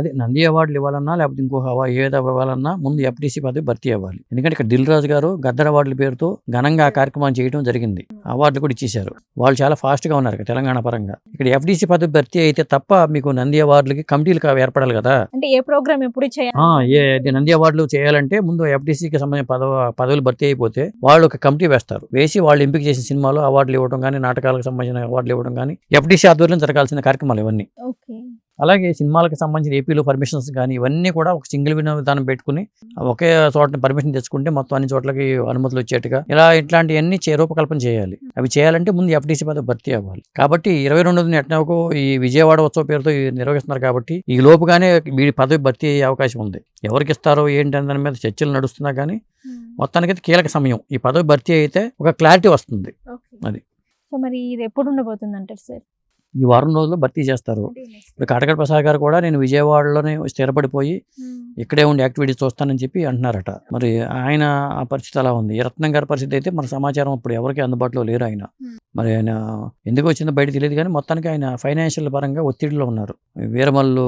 అదే నంది అవార్డులు ఇవ్వాలన్నా లేకపోతే అవార్డు ఏది ఇవ్వాలన్నా ముందు ఎఫ్టీసీ పదవి భర్తీ అవ్వాలి. ఎందుకంటే ఇక్కడ దిల్ రాజు గారు గద్దర్ అవార్డుల పేరుతో ఘనంగా ఆ కార్యక్రమం చేయడం జరిగింది. అవార్డులు కూడా ఇచ్చేశారు. వాళ్ళు చాలా ఫాస్ట్గా ఉన్నారు తెలంగాణ పరంగా. ఇక్కడ ఎఫ్టీసీ పదవి భర్తీ అయితే తప్ప మీకు నంది అవార్డులకి కమిటీలు ఏర్పడాలి కదా? అంటే ఏ ప్రోగ్రామ్ ఎప్పుడు చేయాలి? నంది అవార్డులు చేయాలంటే ముందు ఎఫ్టీసీకి సంబంధించిన పదవ పదవులు భర్తీ అయిపోతే వాళ్ళు ఒక కమిటీ వేస్తారు. వేసి వాళ్ళు ఎంపిక చేసిన సినిమాలు అవార్డులు ఇవ్వడం కానీ నాటకాలకు సంబంధించిన అవార్డులు ఇవ్వడం కానీ ఎఫ్టీసీ ఆధ్వర్యంలో జరగాల్సిన కార్యక్రమాలు ఇవన్నీ. ఓకే. అలాగే సినిమాలకు సంబంధించిన ఏపీలో పర్మిషన్స్ కానీ ఇవన్నీ కూడా ఒక సింగిల్ విన విధానం పెట్టుకుని ఒకే చోట పర్మిషన్ తెచ్చుకుంటే మొత్తం అన్ని చోట్లకి అనుమతులు వచ్చేట్టుగా ఇలా ఇట్లాంటివన్నీ చే రూపకల్పన చేయాలి. అవి చేయాలంటే ముందు ఎఫ్టీసీ పదవి భర్తీ అవ్వాలి. కాబట్టి ఇరవై రెండోది నెట్నకు ఈ విజయవాడ ఉత్సవ పేరుతో నిర్వహిస్తున్నారు కాబట్టి ఈ లోపుగానే వీడి పదవి భర్తీ అయ్యే అవకాశం ఉంది. ఎవరికి ఇస్తారో ఏంటి అనే దాని మీద చర్చలు నడుస్తున్నా కానీ మొత్తానికైతే కీలక సమయం. ఈ పదవి భర్తీ అయితే ఒక క్లారిటీ వస్తుంది. అది. సో మరి ఇది ఎప్పుడు ఉండబోతుంది అంటారు సార్ ఈ వారం రోజుల్లో భర్తీ చేస్తారు. ఇప్పుడు కాటకడ ప్రసాద్ గారు కూడా నేను విజయవాడలోనే స్థిరపడిపోయి ఇక్కడే ఉండి యాక్టివిటీస్ చూస్తానని చెప్పి అంటున్నారట. మరి ఆయన ఆ పరిస్థితి అలా ఉంది. ఈ రత్నం గారి పరిస్థితి అయితే మన సమాచారం ఇప్పుడు ఎవరికి అందుబాటులో లేరు ఆయన. Hmm. మరి ఆయన ఎందుకు వచ్చిందో బయట తెలియదు కానీ మొత్తానికి ఆయన ఫైనాన్షియల్ పరంగా ఒత్తిడిలో ఉన్నారు. వీరమల్లు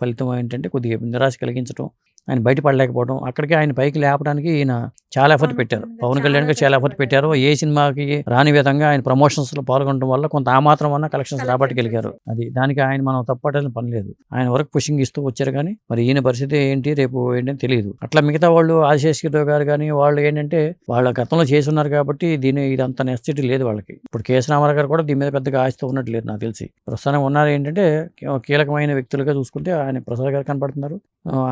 ఫలితం ఏంటంటే కొద్దిగా నిరాశ కలిగించడం ఆయన బయటపడలేకపోవడం అక్కడికి ఆయన పైకి లేపడానికి ఈయన చాలా ఎఫర్ట్ పెట్టారు. పవన్ కళ్యాణ్ గారు చాలా ఎఫర్ట్ పెట్టారు. ఏ సినిమాకి రాని విధంగా ఆయన ప్రమోషన్స్లో పాల్గొనడం వల్ల కొంత ఆ మాత్రం అన్న కలెక్షన్స్ రాబట్టగలిగారు. అది దానికి ఆయన మనం తప్పటాల్సిన పని లేదు. ఆయన వరకు పుషింగ్ ఇస్తూ వచ్చారు కానీ మరి ఈయన పరిస్థితి ఏంటి రేపు ఏంటని తెలియదు. అట్లా మిగతా వాళ్ళు ఆశేష్కితో గారు కానీ వాళ్ళు ఏంటంటే వాళ్ళ గతంలో చేసి ఉన్నారు కాబట్టి దీని ఇదంత నెసిటీ లేదు వాళ్ళకి. ఇప్పుడు కేఎస్ రామారావు గారు కూడా దీని మీద పెద్దగా ఆశతో ఉన్నట్టు లేదు నాకు తెలిసి. ప్రస్తుతం ఉన్నారు ఏంటంటే కీలకమైన వ్యక్తులుగా చూసుకుంటే ఆయన ప్రసాద్ గారు కనపడుతున్నారు.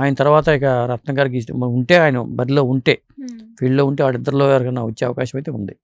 ఆయన తర్వాత ఇక రత్న గారికి ఉంటే ఆయన బరిలో ఉంటే ఫీల్డ్లో ఉంటే వాళ్ళిద్దరిలో ఎవరికైనా వచ్చే అవకాశం అయితే ఉంది.